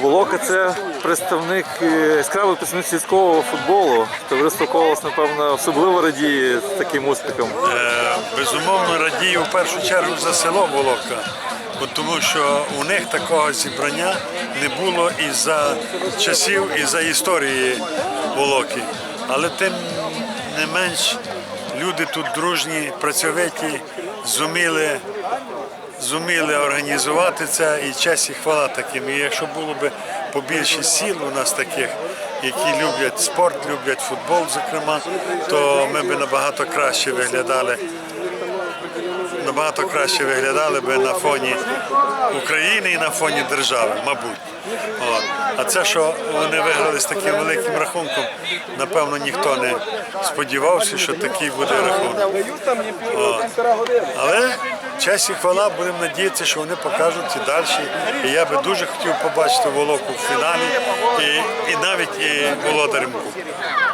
Волока це представник е, яскравий представник сільського футболу. Товариство Колос, напевно, особливо радіє таким успіхом. Е, Безумовно радію в першу чергу за село Волока, тому що у них такого зібрання не було і за часів, і за історії Волоки. Але тим не менш люди тут дружні, працьовиті, зуміли, зуміли організувати це і честь і хвала таким. І якщо було б побільше сіл у нас таких, які люблять спорт, люблять футбол, зокрема, то ми б набагато краще виглядали набагато краще виглядали би на фоні України і на фоні держави, мабуть. От. А це, що вони виграли з таким великим рахунком, напевно, ніхто не сподівався, що такий буде рахунок. От. Але честь і хвала, будемо надіятися, що вони покажуть і далі. І я би дуже хотів побачити Волоку в фіналі і, і навіть і. Дякую.